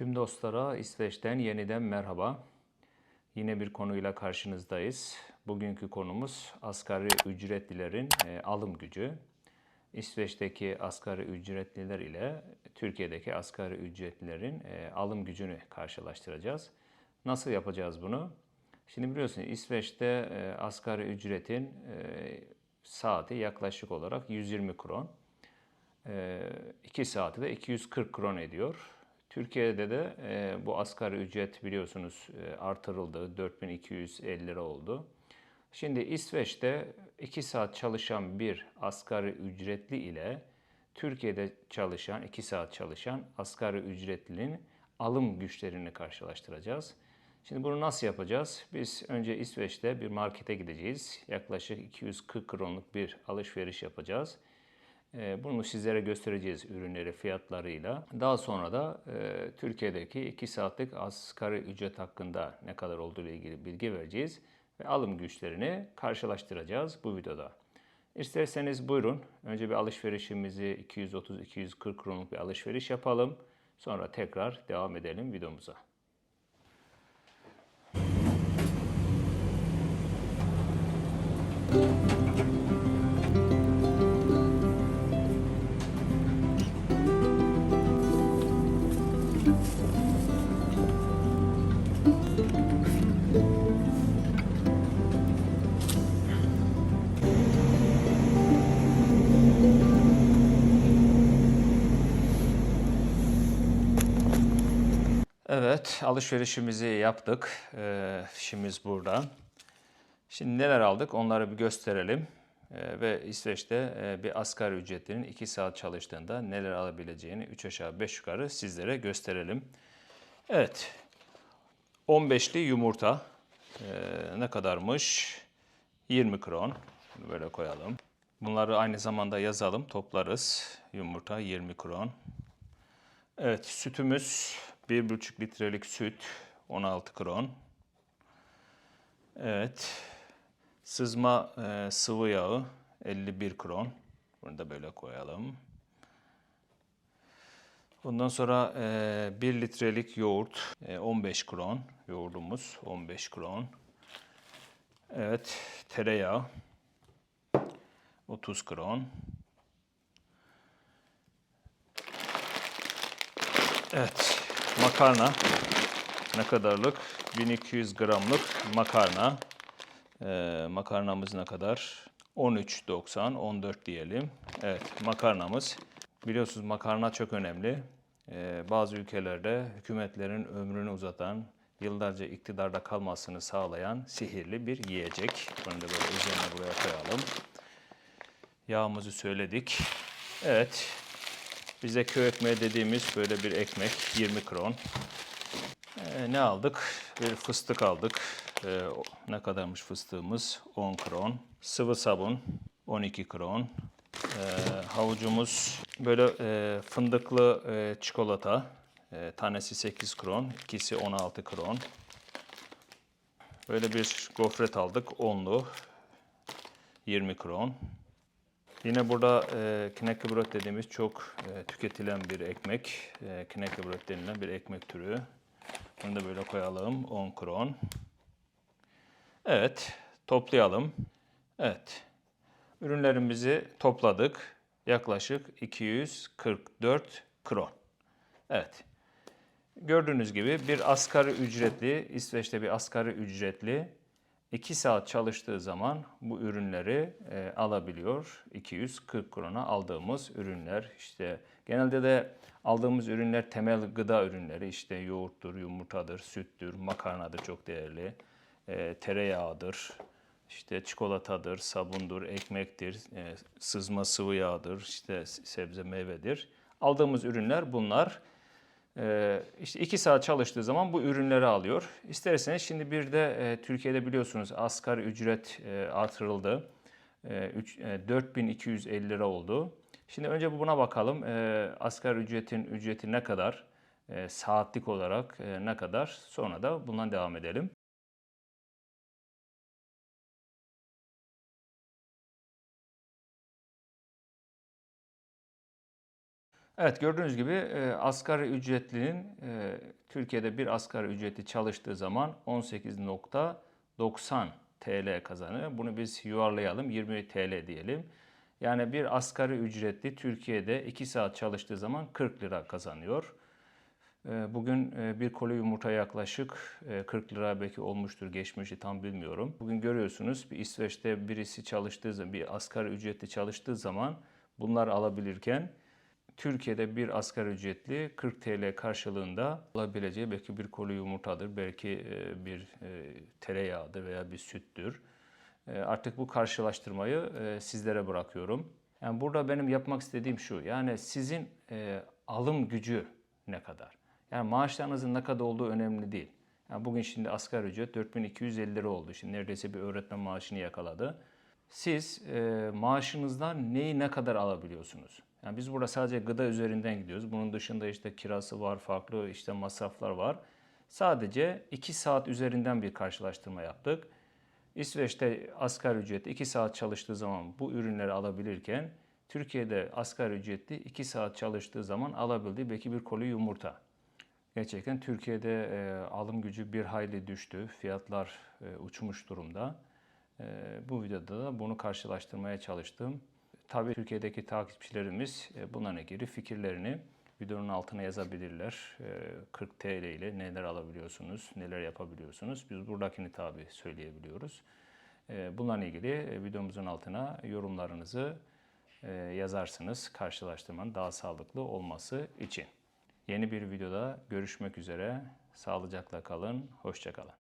Tüm dostlara İsveç'ten yeniden merhaba. Yine bir konuyla karşınızdayız. Bugünkü konumuz asgari ücretlilerin e, alım gücü. İsveç'teki asgari ücretliler ile Türkiye'deki asgari ücretlilerin e, alım gücünü karşılaştıracağız. Nasıl yapacağız bunu? Şimdi biliyorsunuz İsveç'te e, asgari ücretin e, saati yaklaşık olarak 120 kron. 2 saati de 240 kron ediyor. Türkiye'de de e, bu asgari ücret biliyorsunuz e, artırıldı. 4250 lira oldu. Şimdi İsveç'te 2 saat çalışan bir asgari ücretli ile Türkiye'de çalışan, 2 saat çalışan asgari ücretlinin alım güçlerini karşılaştıracağız. Şimdi bunu nasıl yapacağız? Biz önce İsveç'te bir markete gideceğiz. Yaklaşık 240 kronluk bir alışveriş yapacağız. Ee, bunu sizlere göstereceğiz ürünleri fiyatlarıyla. Daha sonra da e, Türkiye'deki 2 saatlik asgari ücret hakkında ne kadar olduğu ile ilgili bilgi vereceğiz ve alım güçlerini karşılaştıracağız bu videoda. İsterseniz buyurun. Önce bir alışverişimizi 230-240 kronluk bir alışveriş yapalım. Sonra tekrar devam edelim videomuza. Evet, alışverişimizi yaptık. Ee, işimiz burada. Şimdi neler aldık onları bir gösterelim. Ee, ve İsveç'te e, bir asgari ücretlinin 2 saat çalıştığında neler alabileceğini 3 aşağı 5 yukarı sizlere gösterelim. Evet, 15'li yumurta ee, ne kadarmış? 20 kron. Bunu böyle koyalım. Bunları aynı zamanda yazalım, toplarız. Yumurta 20 kron. Evet, sütümüz 1,5 litrelik süt 16 kron. Evet. Sızma e, sıvı yağı 51 kron. Bunu da böyle koyalım. Bundan sonra e, 1 litrelik yoğurt e, 15 kron. Yoğurdumuz 15 kron. Evet. Tereyağı 30 kron. Evet. Makarna ne kadarlık? 1200 gramlık makarna. Makarnamız ne kadar? 13.90, 14 diyelim. Evet, makarnamız. Biliyorsunuz makarna çok önemli. Ee, bazı ülkelerde hükümetlerin ömrünü uzatan, yıllarca iktidarda kalmasını sağlayan sihirli bir yiyecek. Bunu da böyle üzerine buraya koyalım. Yağımızı söyledik. Evet, bize köy ekmeği dediğimiz böyle bir ekmek 20 kron. Ee, ne aldık? Bir fıstık aldık. Ee, ne kadarmış fıstığımız? 10 kron. Sıvı sabun 12 kron. Ee, havucumuz böyle e, fındıklı e, çikolata. E, tanesi 8 kron, ikisi 16 kron. Böyle bir gofret aldık, onlu. 20 kron. Yine burada e, knäckebröd dediğimiz çok e, tüketilen bir ekmek. E, knäckebröd denilen bir ekmek türü. Bunu da böyle koyalım. 10 kron. Evet, toplayalım. Evet. Ürünlerimizi topladık. Yaklaşık 244 kron. Evet. Gördüğünüz gibi bir asgari ücretli, İsveç'te bir asgari ücretli 2 saat çalıştığı zaman bu ürünleri e, alabiliyor. 240 krona aldığımız ürünler işte genelde de aldığımız ürünler temel gıda ürünleri işte yoğurttur, yumurtadır, süttür, makarnadır çok değerli, e, tereyağıdır, işte çikolatadır, sabundur, ekmektir, e, sızma sıvı yağdır, işte sebze meyvedir. Aldığımız ürünler bunlar. Ee, işte iki saat çalıştığı zaman bu ürünleri alıyor. İsterseniz şimdi bir de e, Türkiye'de biliyorsunuz asgari ücret e, artırıldı. E, 3, e, 4250 lira oldu. Şimdi önce buna bakalım. E, asgari ücretin ücreti ne kadar? E, saatlik olarak e, ne kadar? Sonra da bundan devam edelim. Evet gördüğünüz gibi e, asgari ücretlinin e, Türkiye'de bir asgari ücreti çalıştığı zaman 18.90 TL kazanıyor. Bunu biz yuvarlayalım 20 TL diyelim. Yani bir asgari ücretli Türkiye'de 2 saat çalıştığı zaman 40 lira kazanıyor. E, Bugün e, bir koli yumurta yaklaşık e, 40 lira belki olmuştur geçmişi tam bilmiyorum. Bugün görüyorsunuz bir İsveç'te birisi çalıştığı zaman bir asgari ücretli çalıştığı zaman bunlar alabilirken Türkiye'de bir asgari ücretli 40 TL karşılığında alabileceği belki bir koli yumurtadır, belki e, bir e, tereyağıdır veya bir süttür. E, Artık bu karşılaştırmayı sizlere bırakıyorum. Yani burada benim yapmak istediğim şu, yani sizin alım gücü ne kadar? Yani maaşlarınızın ne kadar olduğu önemli değil. Yani bugün şimdi asgari ücret 4250 lira oldu. Şimdi neredeyse bir öğretmen maaşını yakaladı. Siz e, maaşınızdan neyi ne kadar alabiliyorsunuz? Yani biz burada sadece gıda üzerinden gidiyoruz. Bunun dışında işte kirası var, farklı işte masraflar var. Sadece 2 saat üzerinden bir karşılaştırma yaptık. İsveç'te asgari ücret 2 saat çalıştığı zaman bu ürünleri alabilirken Türkiye'de asgari ücretli 2 saat çalıştığı zaman alabildiği belki bir koli yumurta. Gerçekten Türkiye'de e, alım gücü bir hayli düştü. Fiyatlar e, uçmuş durumda. E, bu videoda da bunu karşılaştırmaya çalıştım. Tabii Türkiye'deki takipçilerimiz e, buna ilgili fikirlerini videonun altına yazabilirler. E, 40 TL ile neler alabiliyorsunuz, neler yapabiliyorsunuz. Biz buradakini tabii söyleyebiliyoruz. E, bununla ilgili e, videomuzun altına yorumlarınızı e, yazarsınız karşılaştırmanın daha sağlıklı olması için. Yeni bir videoda görüşmek üzere. Sağlıcakla kalın, hoşça kalın.